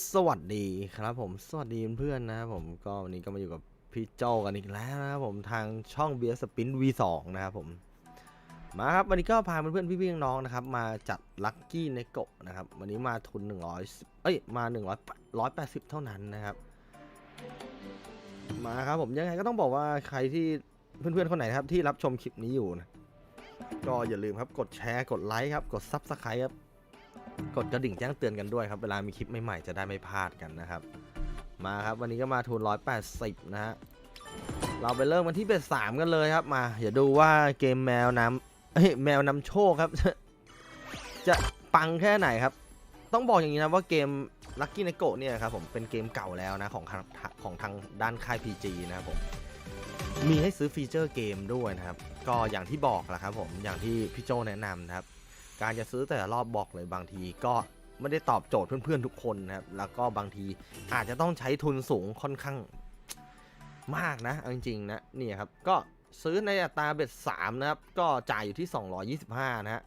สวัสดีครับผมสวัสดีเพื่อนๆนะครับผมก็วันนี้ก็มาอยู่กับพี่โจกันอีกแล้วนะครับผมทางช่องเบียร์สปิน V2 นะครับผมมาครับวันนี้ก็พาเพื่อนๆพี่ๆน้องๆนะครับมาจัดลัคกี้ในโกะนะครับวันนี้มาทุน 100เอ้ยมา 100 180 เท่านั้นนะครับ มาครับผมยังไงก็ต้องบอกว่าใครที่เพื่อนๆคนไหนนะครับที่รับชมคลิปนี้อยู่นะก็อย่าลืมครับกดแชร์กดไลค์ครับกดซับสไครต์ครับ กดกระดิ่งแจ้งเตือนกันด้วยครับ เวลามีคลิปใหม่ๆจะได้ไม่พลาดกันนะครับ มาครับวันนี้ก็มาทุน180 นะฮะ เราไปเริ่มกันที่เบ็ดสามกันเลยครับมาเดี๋ยวดูว่าเกมแมวน้ำเอ้แมวนำโชคครับ จะปังแค่ไหนครับ ต้องบอกอย่างนี้นะว่าเกม Lucky n e g o เนี่ยครับผมเป็นเกมเก่าแล้วนะของทางของทางด้านค่าย PG นะครับผมมีให้ซื้อฟีเจอร์เกมด้วยนะครับ ก็อย่างที่บอกแหละครับผมอย่างที่พี่โจแนะนำนะครับ การจะซื้อแต่ละรอบบอกเลยบางทีก็ไม่ได้ตอบโจทย์เพื่อนๆทุกคนนะครับ แล้วก็บางทีอาจจะต้องใช้ทุนสูงค่อนข้างมากนะจริงๆนะนี่ครับก็ซื้อในอัตราเบ็ด3นะครับ ก็จ่ายอยู่ที่ 225 นะฮะ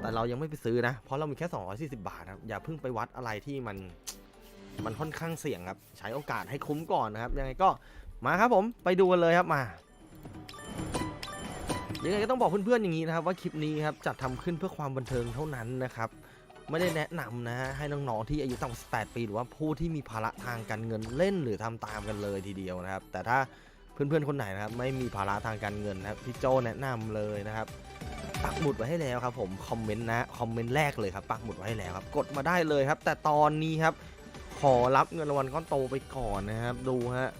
แต่เรายังไม่ไปซื้อนะ เพราะเรามีแค่ 240 บาทครับ อย่าเพิ่งไปวัดอะไรที่มัน มันค่อนข้างเสี่ยงครับ ใช้โอกาสให้คุ้มก่อนนะครับ ยังไงก็มาครับผม ไปดูกันเลยครับมา ยังไงก็ต้องบอกเพื่อนๆอย่างนี้นะครับว่าคลิปนี้ครับจัดทำขึ้นเพื่อความบันเทิงเท่านั้นนะครับไม่ได้แนะนำนะฮะให้น้องๆที่อายุต่ำกว่า18ปี หรือว่าผู้ที่มีภาระทางการเงินเล่นหรือทำตามกันเลยทีเดียวนะครับ แต่ถ้าเพื่อนๆคนไหนนะครับไม่มีภาระทางการเงินนะครับพี่โจแนะนำเลยนะครับปักหมุดไว้ให้แล้วครับผมคอมเมนต์นะคอมเมนต์แรกเลยครับปักหมุดไว้ให้แล้วครับกดมาได้เลยครับ แต่ตอนนี้ครับขอรับเงินรางวัลก้อนโตไปก่อนนะครับ ดูฮะ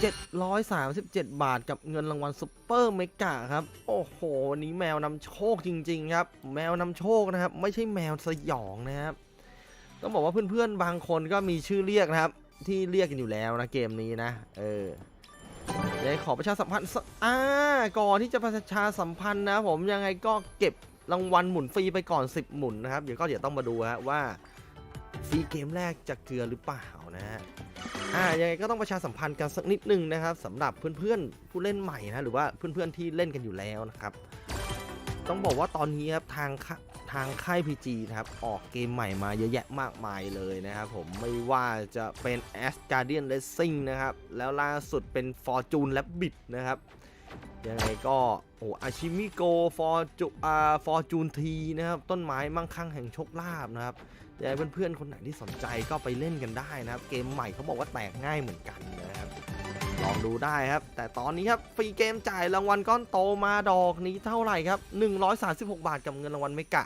737 บาทกับเงินรางวัลซุปเปอร์เมกะครับ โอ้โหวันนี้แมวนำโชคจริง ๆ ครับ แมวนำโชคนะครับ ไม่ใช่แมวสยองนะครับ ต้องบอกว่าเพื่อนๆ บางคนก็มีชื่อเรียกนะครับ ที่เรียกกันอยู่แล้วนะเกมนี้นะ เออยังขอประชาสัมพันธ์อ่าก่อนที่จะประชาสัมพันธ์นะผมยังไงก็เก็บรางวัลหมุนฟรีไปก่อน 10 หมุนนะครับ เดี๋ยวก็เดี๋ยวต้องมาดูฮะว่าฟรีเกมแรกจะเกลือหรือเปล่า นะฮะอ่ายังไงก็ต้องประชาสัมพันธ์กันสักนิดนึงนะครับสำหรับเพื่อนๆผู้เล่นใหม่นะหรือว่าเพื่อนๆที่เล่นกันอยู่แล้วนะครับ ต้องบอกว่าตอนนี้ครับทางทางค่าย PG นะครับออกเกมใหม่มาเยอะแยะมากมายเลยนะครับผมไม่ว่าจะเป็น a s g a r d i a n Racing นะครับ แล้วล่าสุดเป็น Fortune และ Bit นะครับยังไงก็โอ้อาชิมิโกฟอร์จูอ่าฟอร์จูนทีนะครับ ต้นไม้มั่งคั่งแห่งโชคลาภนะครับ แต่เพื่อนๆคนไหนที่สนใจก็ไปเล่นกันได้นะครับ เกมใหม่เขาบอกว่าแตกง่ายเหมือนกันนะครับลองดูได้ครับ แต่ตอนนี้ครับฟรีเกมจ่ายรางวัลก้อนโตมาดอกนี้เท่าไหร่ครับ 136 บาทกับเงินรางวัลเมกะ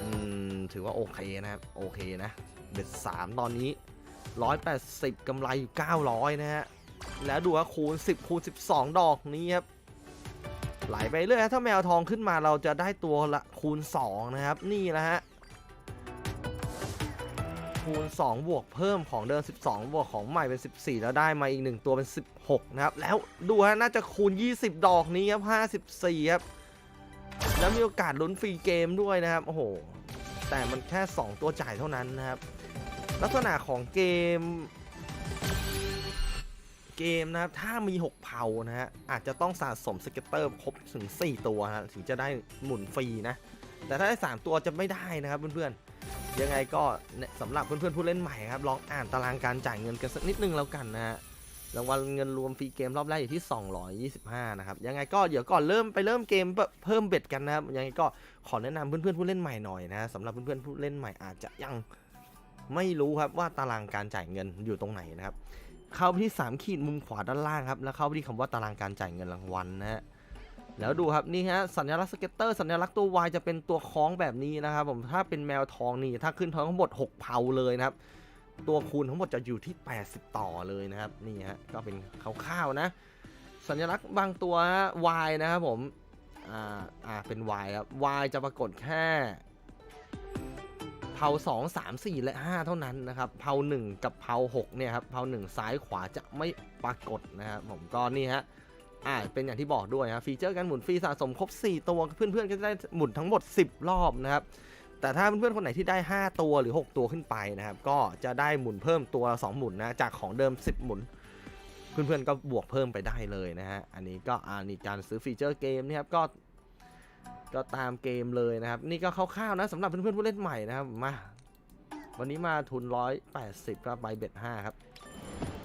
อืมถือว่าโอเคนะครับ โอเคนะเบ็ด3ตอนนี้ 180กำไรอยู่ 900 นะฮะ แล้วดูว่าคูณ 10 คูณ 12 ดอกนี้ครับไหลไปเรื่อยถ้าแมวทองขึ้นมาเราจะได้ตัวละคูณ 2 นะครับ นี่แหละฮะ คูณ 2 บวกเพิ่มของเดิม 12 บวกของใหม่เป็น 14 แล้วได้มาอีก 1 ตัวเป็น 16 นะครับ แล้วดูฮะน่าจะคูณ 20 ดอกนี้ครับ 54 ครับ แล้วมีโอกาสลุ้นฟรีเกมด้วยนะครับ โอ้โห แต่มันแค่ 2 ตัวจ่ายเท่านั้นนะครับ ลักษณะของเกม เกมนะครับ ถ้ามี 6 เผานะฮะอาจจะต้องสะสมสเก็ตเตอร์ครบถึง 4 ตัวนะถึงจะได้หมุนฟรีนะ แต่ถ้าได้ 3 ตัวจะไม่ได้นะครับเพื่อนๆ ยังไงก็เนี่ยสำหรับเพื่อนๆผู้เล่นใหม่ครับลองอ่านตารางการจ่ายเงินกันสักนิดนึงแล้วกันนะฮะรางวัลเงินรวมฟรีเกมรอบแรกอยู่ที่ 225 นะครับ ยังไงก็เดี๋ยวก่อนเริ่มไปเริ่มเกมเพิ่มเบ็ดกันนะครับ ยังไงก็ขอแนะนำเพื่อนๆผู้เล่นใหม่หน่อยนะสำหรับเพื่อนๆผู้เล่นใหม่อาจจะยังไม่รู้ครับว่าตารางการจ่ายเงินอยู่ตรงไหนนะครับ เข้าไปที่ 3 ขีดมุมขวาด้านล่างครับ แล้วเข้าไปที่คำว่าตารางการจ่ายเงินรางวัลนะฮะ แล้วดูครับนี่ฮะสัญลักษณ์สเก็ตเตอร์สัญลักษณ์ตัว Y จะเป็นตัวคล้องแบบนี้นะครับผมถ้าเป็นแมวทองนี่ถ้าขึ้นทองทั้งหมด6เผาเลยนะครับ ตัวคูณทั้งหมดจะอยู่ที่ 80 ต่อเลยนะครับนี่ฮะก็เป็นคร่าวๆนะ สัญลักษณ์บางตัว Y นะครับผมอ่าอ่าเป็น Y ครับ Y จะปรากฏแค่เผา2 3 4 และ 5 เท่านั้นนะครับเผา1 กับเผา6เนี่ยครับเผา1ซ้ายขวาจะไม่ปรากฏนะครับผมก็นี่ฮะ อ่าเป็นอย่างที่บอกด้วยนะฟีเจอร์การหมุนฟรีสะสมครบ 4 ตัวเพื่อนๆก็จะได้หมุนทั้งหมด 10 รอบนะครับแต่ถ้าเพื่อนๆคนไหนที่ได้ 5 ตัวหรือ 6 ตัวขึ้นไปนะครับ ก็จะได้หมุนเพิ่มตัว 2 หมุนนะจากของเดิม 10 หมุน เพื่อนๆก็บวกเพิ่มไปได้เลยนะฮะอันนี้ก็อ่านี่การซื้อฟีเจอร์เกมนะครับก็ก็ตามเกมเลยนะครับ นี่ก็คร่าวๆนะสำหรับเพื่อนๆผู้เล่นใหม่นะครับมาวันนี้มาทุน 180ก็ไปเบ็ด5ครับ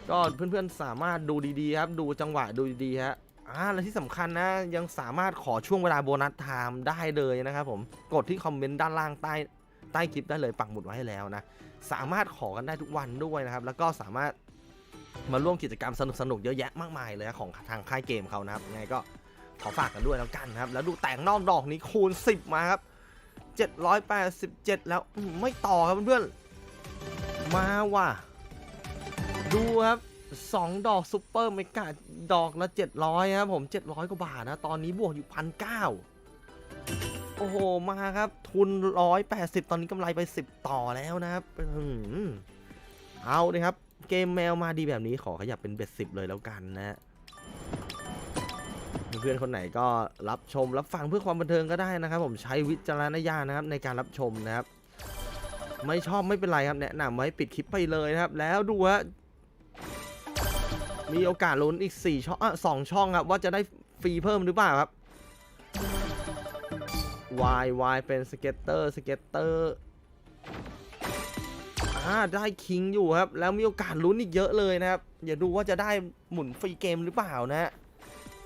ก็เพื่อนๆสามารถดูดีๆครับ ดูจังหวะดูดีๆฮะ อ่าและที่สำคัญนะยังสามารถขอช่วงเวลาโบนัสไทม์ได้เลยนะครับผมกดที่คอมเมนต์ด้านล่างใต้ใต้คลิปได้เลยปักหมุดไว้ให้แล้วนะสามารถขอกันได้ทุกวันด้วยนะครับแล้วก็สามารถมาร่วมกิจกรรมสนุกๆเยอะแยะมากมายเลยของทางค่ายเกมเขานะครับไงก็ขอฝากกันด้วยแล้วกันนะครับ แล้วดูแต่งนอกดอกนี้คูณ 10 มาครับ 787 แล้วไม่ต่อครับเพื่อนๆมาว่ะ ดูครับ 2ดอกซุปเปอร์เมกาดอกละ 700ครับผม 700 กว่าบาทนะ ตอนนี้บวกอยู่พันเโอ้โห มาครับ ทุน 180 ตอนนี้กำไรไป 10 ต่อแล้วนะครับเอาเลยครับ เกมแมวมาดีแบบนี้ขอขยับเป็นเบ็ดสิบเลยแล้วกันนะเพื่อนคนไหนก็รับชมรับฟังเพื่อความบันเทิงก็ได้นะครับ ผมใช้วิจารณญาณนะครับในการรับชมนะครับ ไม่ชอบไม่เป็นไรครับแนะนำไว้ปิดคลิปไปเลยนะครับ แล้วดูฮะ มีโอกาสลุ้นอีก4ช่องอะสองช่องครับว่าจะได้ฟรีเพิ่มหรือเปล่าครับ Y Y เป็นสเก็ตเตอร์สเก็ตเตอร์อ่าได้คิงอยู่ครับ แล้วมีโอกาสลุ้นอีกเยอะเลยนะครับอย่าดูว่าจะได้หมุนฟรีเกมหรือเปล่านะฮะ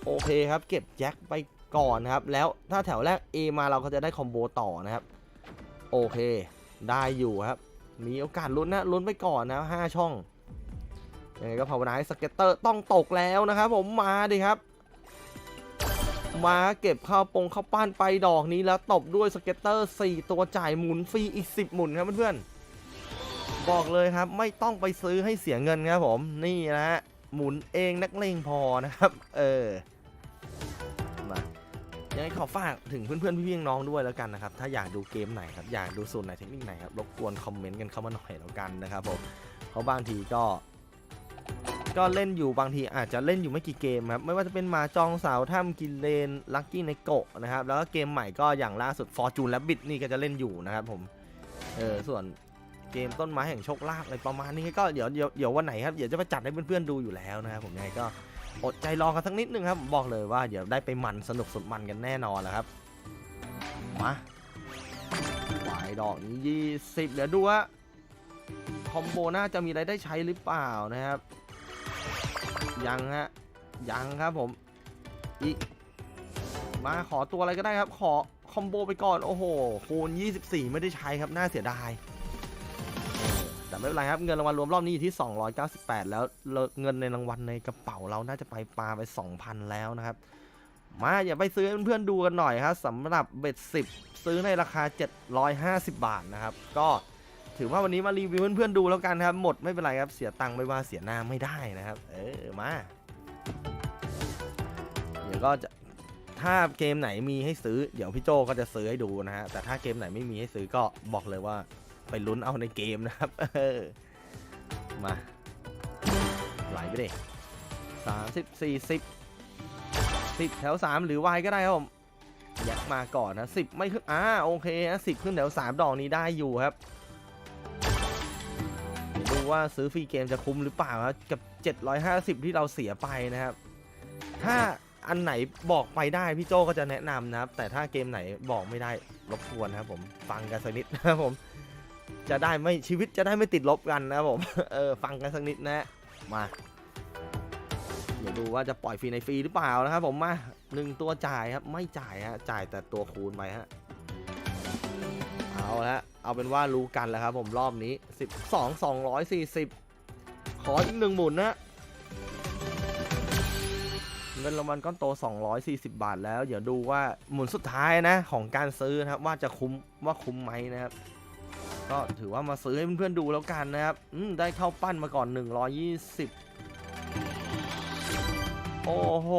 โอเคครับ เก็บแจ็คไปก่อนนะครับ แล้วถ้าแถวแรก A มาเราก็จะได้คอมโบต่อนะครับ โอเค ได้อยู่ครับ มีโอกาสลุ้นนะลุ้นไปก่อนนะห้าช่อง ยังไงก็ภาวนาให้สเก็ตเตอร์ต้องตกแล้วนะครับผมมาดิครับ มาเก็บข้าวปงข้าวปั้นไปดอกนี้แล้วตบด้วยสเก็ตเตอร์ 4 ตัวจ่ายหมุนฟรีอีก 10 หมุนครับเพื่อนๆบอกเลยครับไม่ต้องไปซื้อให้เสียเงินครับผมนี่นะฮะหมุนเองนักเลงพอนะครับ เออมายังไงขอฝากถึงเพื่อนๆพี่ๆน้องด้วยแล้วกันนะครับ ถ้าอยากดูเกมไหนครับอยากดูสูตรไหนเทคนิคไหนครับรบกวนคอมเมนต์กันเข้ามาหน่อยแล้วกันนะครับผมเพราะบางทีก็ ก็เล่นอยู่บางทีอาจจะเล่นอยู่ไม่กี่เกมครับ ไม่ว่าจะเป็นหมาจองสาวถ้ำกินเลนลักกี้ในโกะนะครับ แล้วก็เกมใหม่ก็อย่างล่าสุด Fortune และบิดนี่ก็จะเล่นอยู่นะครับผม เออส่วนเกมต้นไม้แห่งโชคลาภอะไรประมาณนี้ก็เดี๋ยวเดี๋ยวเดี๋ยววันไหนครับเดี๋ยวจะมาจัดให้เพื่อนๆดูอยู่แล้วนะครับผมยังไงก็อดใจรอกันสักนิดนึงครับบอกเลยว่าเดี๋ยวได้ไปมันสนุกสุดมันกันแน่นอนแหล้วครับมาหวายดอกนี้ยี่สิบเดี๋ยวดูว่าคอมโบน่าจะมีอะไรได้ใช้หรือเปล่านะครับ ยังฮะ ยังครับผม อีก มาขอตัวอะไรก็ได้ครับ ขอคอมโบไปก่อน โอ้โห คูณ 24 ไม่ได้ใช้ครับ น่าเสียดาย แต่ไม่เป็นไรครับ เงินรางวัลรวมรอบนี้อยู่ที่ 298 แล้ว เงินในรางวัลในกระเป๋าเราน่าจะไปปลาไป 2,000 แล้วนะครับ มาอย่าไปซื้อเพื่อนๆดูกันหน่อยครับสำหรับเบ็ด10 ซื้อในราคา 750 บาทนะครับ ก็ ถือว่าวันนี้มารีวิวเพื่อนๆดูแล้วกันครับ หมดไม่เป็นไรครับ เสียตังค์ไม่ว่าเสียหน้าไม่ได้นะครับ เออ มา เดี๋ยวก็จะถ้าเกมไหนมีให้ซื้อ เดี๋ยวพี่โจก็จะซื้อให้ดูนะฮะ แต่ถ้าเกมไหนไม่มีให้ซื้อก็บอกเลยว่า ไปลุ้นเอาในเกมนะครับ เออ มา ไหลไปดิสามสิบสี่สิบสิบแถวสามหรือวายก็ได้ครับผมแยกมาก่อนนะสิบไม่ขึ้น อ่า โอเคนะสิบขึ้นแถวสามดอกนี้ได้อยู่ครับ ว่าซื้อฟรีเกมจะคุ้มหรือเปล่าครับกับ 750 ที่เราเสียไปนะครับ ถ้าอันไหนบอกไปได้พี่โจก็จะแนะนำนะครับ แต่ถ้าเกมไหนบอกไม่ได้รบกวนนะครับผมฟังกันสักนิดนะครับผม จะได้ไม่ชีวิตจะได้ไม่ติดลบกันนะครับผมเออฟังกันสักนิดนะมาเดี๋ยวดูว่าจะปล่อยฟรีในฟรีหรือเปล่านะครับผมมาหนึ่งตัวจ่ายครับไม่จ่ายฮะจ่ายแต่ตัวคูณไปฮะเอาละ เอาเป็นว่ารู้กันแล้วครับผมรอบนี้ 12 240 ขออีกหนึ่งหมุนนะเงินรางวัลก้อนโต 240 บาทแล้ว เดี๋ยวดูว่าหมุนสุดท้ายนะของการซื้อนะครับ ว่าจะคุ้มว่าคุ้มไหมนะครับ ก็ถือว่ามาซื้อให้เพื่อนๆดูแล้วกันนะครับได้เข้าปั้นมาก่อน 120 โอ้โห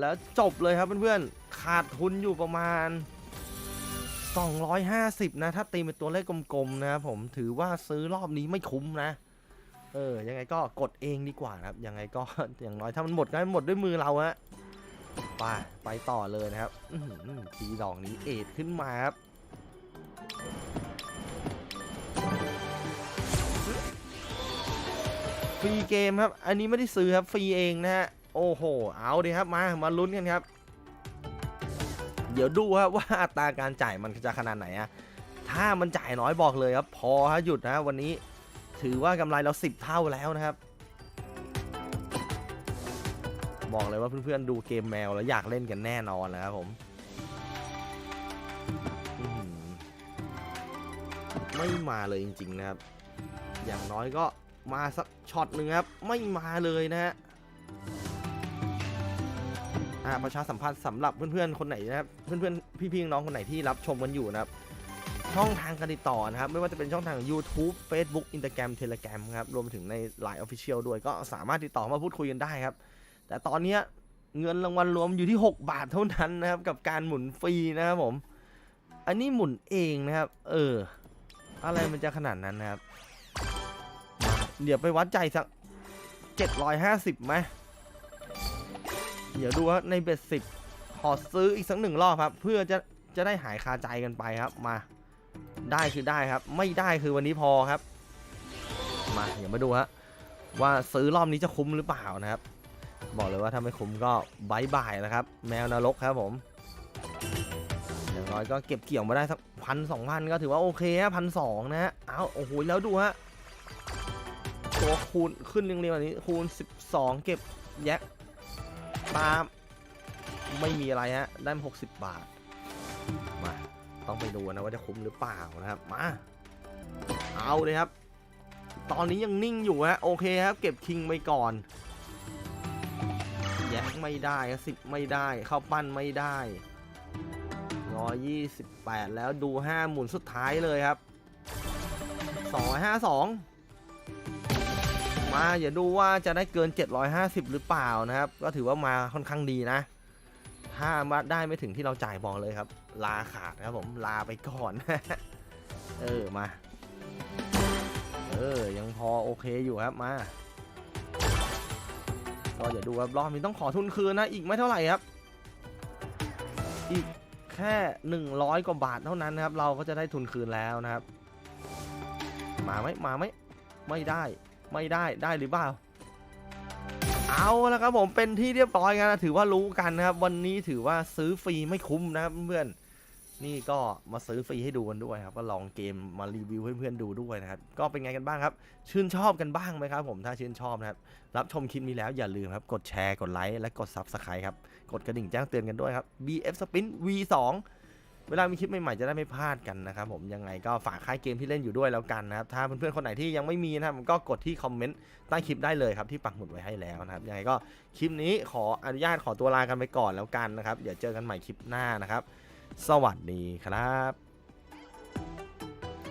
แล้วจบเลยครับเพื่อนๆ ขาดทุนอยู่ประมาณ 250 นะ ถ้าตีเป็นตัวเลขกลมๆ นะครับผมถือว่าซื้อรอบนี้ไม่คุ้มนะ เออ ยังไงก็กดเองดีกว่านะครับ ยังไงก็อย่างน้อยถ้ามันหมดก็ให้หมดด้วยมือเราฮะไปไปต่อเลยนะครับอื้อหือทีดอกนี้เอทขึ้นมาครับฟรีเกมครับ อันนี้ไม่ได้ซื้อครับฟรีเองนะฮะ โอ้โห เอาดิครับ มา มาลุ้นกันครับ ดี๋ยวดูครับว่าอัตราการจ่ายมันจะขนาดไหนอะถ้ามันจ่ายน้อยบอกเลยครับ พอฮะหยุดนะวันนี้ถือว่ากำไรเราสิบเท่าแล้วนะครับ บอกเลยว่าเพื่อนๆดูเกมแมวแล้วอยากเล่นกันแน่นอนนะครับผมไม่มาเลยจริงๆนะครับ อย่างน้อยก็มาสักช็อตหนึ่งครับ ไม่มาเลยนะฮะ อ่าประชาสัมพันธ์สำหรับเพื่อนๆคนไหนนะครับเพื่อนๆพี่ๆน้องคนไหนที่รับชมกันอยู่นะครับช่องทางการติดต่อนะครับ ไม่ว่าจะเป็นช่องทาง YouTube Facebook Instagram Telegram ครับรวมถึงใน Line Official ด้วยก็สามารถติดต่อมาพูดคุยกันได้ครับ แต่ตอนนี้เงินรางวัลรวมอยู่ที่ 6 บาทเท่านั้นนะครับ กับการหมุนฟรีนะครับผม อันนี้หมุนเองนะครับ เออ อะไรมันจะขนาดนั้นนะครับ เดี๋ยวไปวัดใจสัก 750ไหม เดี๋ยวดูว่าในเบ็ดสิบขอซื้ออีกสักหนึ่งรอบครับ เพื่อจะจะได้หายคาใจกันไปครับมา ได้คือได้ครับ ไม่ได้คือวันนี้พอครับ มาเดี๋ยวมาดูฮะว่าซื้อรอบนี้จะคุ้มหรือเปล่านะครับ บอกเลยว่าถ้าไม่คุ้มก็บายบายนะครับ แมวนรกครับผมอย่างน้อยก็เก็บเกี่ยวมาได้สักพันสองพันก็ถือว่าโอเคฮะพันสองนะฮะเอาโอ้โหแล้วดูฮะตัวคูณขึ้นเรียงๆแบบนี้คูณ 12 เก็บแยก ตาม ไม่มีอะไรฮะ ได้มา60 บาท มา ต้องไปดูนะว่าจะคุ้มหรือเปล่านะครับ มา เอาเลยครับ ตอนนี้ยังนิ่งอยู่ฮะ โอเคครับ เก็บคิงไปก่อน แยกไม่ได้สิบไม่ได้ เข้าปั้นไม่ได้ร้อยยี่สิบแปดแล้วดูห้าหมุนสุดท้ายเลยครับสองห้าสอง มาอย่าดูว่าจะได้เกิน 750 หรือเปล่านะครับ ก็ถือว่ามาค่อนข้างดีนะ ถ้ามาได้ไม่ถึงที่เราจ่ายบอกเลยครับ ลาขาดครับผมลาไปก่อน เออมา เออ ยังพอโอเคอยู่ครับมาก็เดี๋ยวดูครับรอบนี้ต้องขอทุนคืนนะ อีกไม่เท่าไหร่ครับ อีกแค่ 100 กว่าบาทเท่านั้นนะครับ เราก็จะได้ทุนคืนแล้วนะครับ มาไหมมาไหมไม่ได้ ไม่ได้ได้หรือเปล่า เอาแล้วครับผมเป็นที่เรียบร้อยกันนะถือว่ารู้กันนะครับ วันนี้ถือว่าซื้อฟรีไม่คุ้มนะครับเพื่อนนี่ก็มาซื้อฟรีให้ดูกันด้วยครับ ก็ลองเกมมารีวิวให้เพื่อนๆดูด้วยนะครับ ก็เป็นไงกันบ้างครับ ชื่นชอบกันบ้างไหมครับผมถ้าชื่นชอบนะครับ รับชมคลิปนี้แล้วอย่าลืมครับ กดแชร์กดไลค์และกด Subscribe ครับ กดกระดิ่งแจ้งเตือนกันด้วยครับ BF Spin V2 เวลามีคลิปใหม่ๆจะได้ไม่พลาดกันนะครับผมยังไงก็ฝากค่ายเกมที่เล่นอยู่ด้วยแล้วกันนะครับถ้าเพื่อนๆคนไหนที่ยังไม่มีนะครับก็กดที่คอมเมนต์ใต้คลิปได้เลยครับที่ปักหมุดไว้ให้แล้วนะครับยังไงก็คลิปนี้ขออนุญาตขอตัวลากันไปก่อนแล้วกันนะครับเดี๋ยวเจอกันใหม่คลิปหน้านะครับ สวัสดีครับ